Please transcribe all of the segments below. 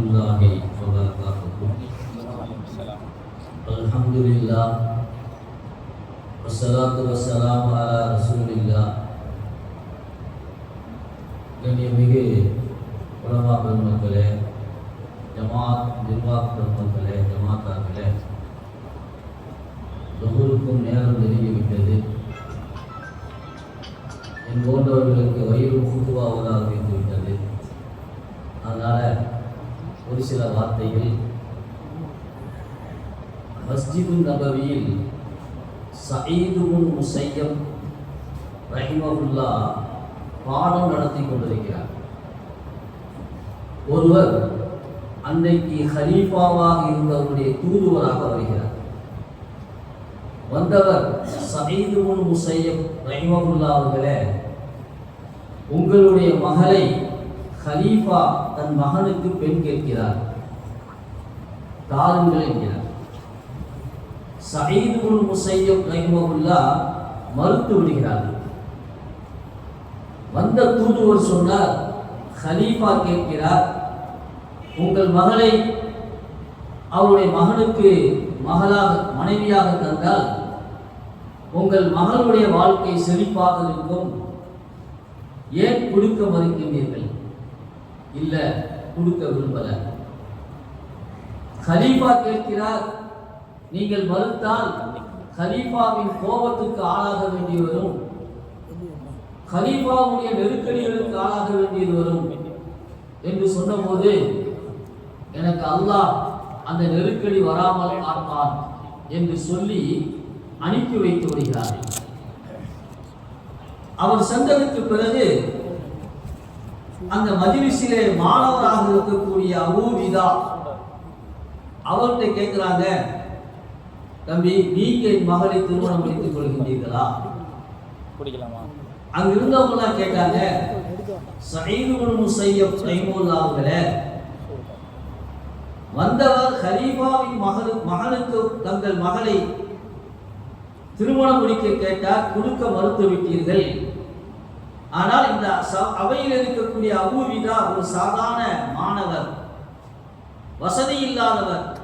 الله وبركاته الحمد لله والصلاة والسلام على رسول الله கண்ணியமிகு உலமா பெருமக்களே ஜமாத் நிர்வாக பெருமக்களே ஜமாத்தாக்களே ஒவ்வொருக்கும் நேரம் நெருங்கிவிட்டது என் போன்றவர்களுக்கு வயிறு கூட்டுவாவதாக வைத்து விட்டது அதனால் ஒரு சில வார்த்தைகள். மஸ்ஜிது நபவியில் சயீதுமுன் முசையம் ரஹிமகுல்லா பாடம் நடத்தி கொண்டிருக்கிறார். ஒருவர் அன்னைக்கு ஹலீஃபாவாக இருந்தவருடைய தூதுவராக வருகிறார். வந்தவர் சயீதுமுன் முசையம் ரஹிமகுல்லா அவர்களே உங்களுடைய மகளை ஹலீஃபா தன் மகனுக்கு பெண் கேட்கிறார். தாருங்கள் என்கிறார் சயீதுல் முசையம் ரஹிமகுல்லா மறுத்து விடுகிறார்கள். வந்த தூதுவர் சொன்னார் ஹலீஃபா கேட்கிறார் உங்கள் மகளை அவருடைய மகனுக்கு மகளாக மனைவியாக தந்தால் உங்கள் மகளுடைய வாழ்க்கை செழிப்பாக இருக்கும். ஏன் கொடுக்க மறுக்கின்றீர்கள் இல்ல கொடுக்க விரும்பல. ஹலீஃபா கேட்கிறார் நீங்கள் மறுத்தால் ஹலீஃபாவின் கோபத்துக்கு ஆளாக வேண்டி வரும். ஹலீஃபாவுடைய நெருக்கடிகளுக்கு ஆளாக வேண்டியது வரும் என்று சொன்னபோது எனக்கு அல்லாஹ் அந்த நெருக்கடி வராமல் பார்ப்பான் என்று சொல்லி அனுப்பி வைத்து வருகிறார் அவர் சென்றதற்கு பிறகு அந்த மஜிலிசிலே மாணவராக இருக்கக்கூடிய அபூவிதா அவர்கிட்ட கேட்கிறாங்க தம்பி நீங்க என் மகளை திருமணம் முடித்துக் கொள்கின்றீர்களா? அங்க இருந்தவங்க கேட்டாங்க சயீதுல் முசையப் ரைமுல்லா அவர்களே வந்தவர் ஹலீஃபாவின் மகள் மகனுக்கு தங்கள் மகளை திருமணம் முடிக்க கேட்டார் கொடுக்க மறுத்து விட்டீர்கள் ஆனால் இந்த ச- அவையில் இருக்கக்கூடிய அபூவிதா ஒரு சாதாரண மாணவர் வசதி இல்லாதவர்.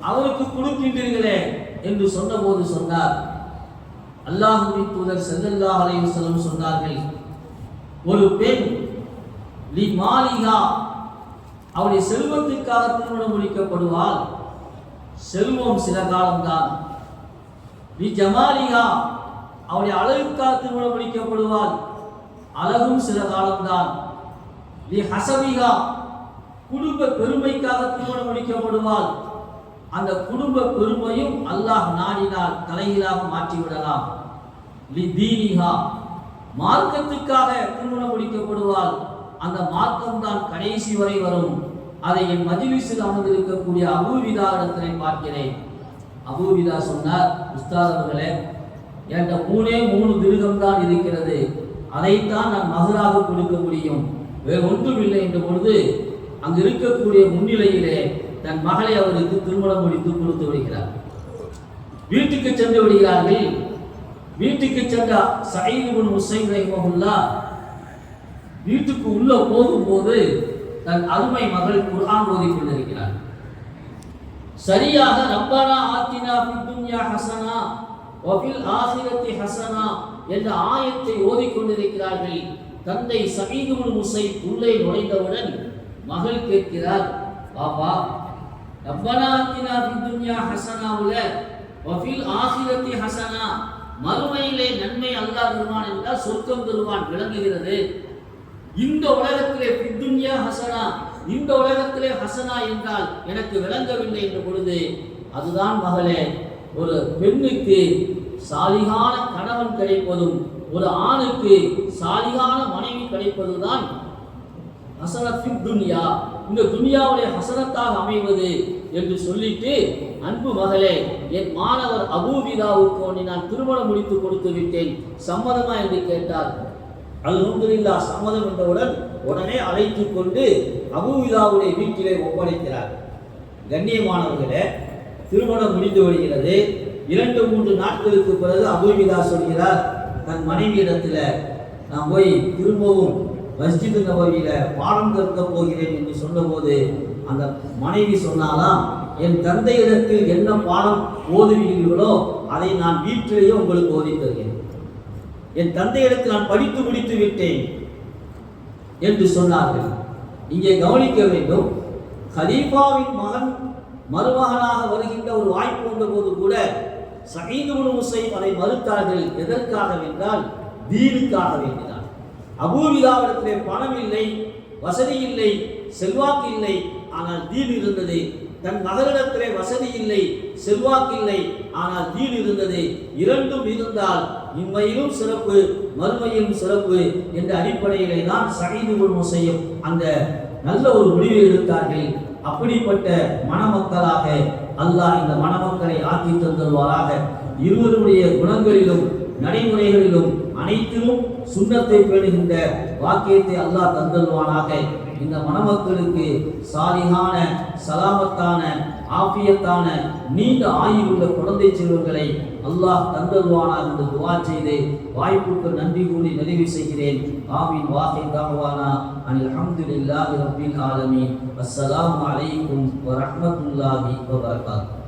அவருக்கு கொடுக்கின்றீர்களே என்று சொன்னபோது சொன்னார். அல்லாஹுவின் தூதர் செல்லல்லா அலைஹி வஸல்லம் சொன்னார்கள் ஒரு பெண் லி மாலிகா அவருடைய செல்வத்திற்காக திருமணம் முடிக்கப்படுவாள். செல்வம் சில காலம்தான். லி ஜமாலிகா அவருடைய அழகுக்காக திருமணம் முடிக்கப்படுவாள். அழகும் சில காலம்தான். லி ஹசபிகா குடும்ப பெருமைக்காக திருமணம் முடிக்கப்படுவாள். அந்த குடும்ப பெருமையும் அல்லாஹ் நாடினால் தலைகீழாக மாற்றி விடலாம் லி தீனிகா மார்க்கத்துக்காக திருமணம் முடிக்கப்படுவாள். அந்த மார்க்கம் தான் கடைசி வரை வரும். அதை என் மஜிலிஸில் அமர்ந்திருக்கக்கூடிய அபூவிதா இடத்திலே பார்க்கிறேன். அபூவிதா சொன்னார் உஸ்தாத் அவர்களே என்கிட்ட மூணே மூணு திருகம் தான் இருக்கிறது. அதைத்தான் நான் மகராக கொடுக்க முடியும். வேறு ஒன்றும் இல்லை என்ற பொழுது அங்கு இருக்கக்கூடிய முன்னிலையிலே தன் மகளை அவருக்கு திருமணம் முடித்து கொடுத்து விடுகிறார். வீட்டுக்கு சென்று விடுகிறார்கள். வீட்டுக்கு சென்ற சயீது பின் முசைன் வீட்டுக்கு உள்ள போகும்போது தன் அருமை மகள் குர்ஆன் ஓதி கொண்டிருக்கிறார். சரியாக ரப்பானா ஆத்தினா ஹசனா வபில் ஆசிரத்தி ஹசனா என்ற ஆயத்தை ஓதிக்கொண்டிருக்கிறார்கள். தந்தை சமீதுல் முசை உள்ளே நுழைந்தவுடன் மகள் கேட்கிறார் பாபா ரப்பனா அத்தினா துன்யா ஹசனாவுல வஃபில் ஆசிரத்தி ஹசனா மறுமையிலே நன்மை அல்லாஹ் தருவான் என்றால் சொர்க்கம் தருவான் விளங்குகிறது. இந்த உலகத்திலே பித்துன்யா ஹசனா இந்த உலகத்திலே ஹசனா என்றால் எனக்கு விளங்கவில்லை என்ற பொழுது அதுதான் மகளே ஒரு பெண்ணுக்கு சாலிகான கணவன் கிடைப்பதும் ஒரு ஆணுக்கு சாலிகான மனைவி கிடைப்பதுதான் ஹசனத்தின் துன்யா. இந்த துன்யாவுடைய ஹசரத்தாக அமைவது என்று சொல்லிட்டு அன்பு மகளே என் மாணவர் அபூபிதாவுக்கு ஒன்று நான் திருமணம் முடித்து கொடுத்து விட்டேன். சம்மதமா என்று கேட்டார். அல்ஹம்துலில்லா சம்மதம் என்றவுடன் உடனே அழைத்து கொண்டு அபூவிதாவுடைய வீட்டிலே ஒப்படைக்கிறார். கண்ணியமானவர்களே திருமணம் முடிந்து வருகிறது. இரண்டு மூன்று நாட்களுக்கு பிறகு அபூவிதா சொல்கிறார் தன் மனைவியிடத்தில் நான் போய் திரும்பவும் மஸ்ஜிது நபவியில பாடம் கற்க போகிறேன் என்று சொன்னபோது அந்த மனைவி சொன்னாலாம் என் தந்தையிடத்தில் என்ன பாடம் ஓதுவீர்களோ அதை நான் வீட்டிலேயே உங்களுக்கு ஓதித் தருகிறேன். என் தந்தையிடத்தில் நான் படித்து முடித்து விட்டேன் என்று சொன்னார்கள். இங்கே கவனிக்க வேண்டும் ஹலீஃபாவின் மகன் மருமகனாக வருகின்ற ஒரு வாய்ப்பு வந்தபோது கூட சயீதுபுல் முசைப் அதை மறுத்தார்கள். எதற்காக என்றால் தீனுக்காக வேண்டினார். அபூவிதாவிடத்திலே பணம் இல்லை வசதி இல்லை செல்வாக்கு இல்லை. ஆனால் தீன் இருந்தது. தன் மகளிடத்திலே வசதி இல்லை செல்வாக்கு இல்லை. ஆனால் தீன் இருந்தது. இரண்டும் இருந்தால் இம்மையிலும் சிறப்பு மறுமையிலும் சிறப்பு என்ற அடிப்படையிலே தான் சகைதுகுள் முசையும் அந்த நல்ல ஒரு முடிவை எடுத்தார்கள். அப்படிப்பட்ட மணமக்களாக அல்லாஹ் இந்த மணமக்களை ஆக்கி தந்துள்வாராக இருவருடைய குணங்களிலும் நடைமுறைகளிலும் அனைத்திலும் சுண்ணத்தை பேணுகின்ற வாக்கியத்தை அல்லாஹ் தந்தல்வானாக இந்த மணமக்களுக்கு சாலிகான சலாமத்தான ஆபியத்தான நீண்ட ஆயுளுள்ள குழந்தை செல்வங்களை அல்லாஹ் தந்தல்வானாக என்று துவா செய்து வாய்ப்புக்கு நன்றி கூறி நிறைவு செய்கிறேன். ஆமீன். வாஹி தாவானா அனில் அல்ஹம்துலில்லாஹி ரபில் ஆலமீன். அஸ்ஸலாமு அலைக்கும் வரஹ்மத்துல்லாஹி வபரகாத்துஹு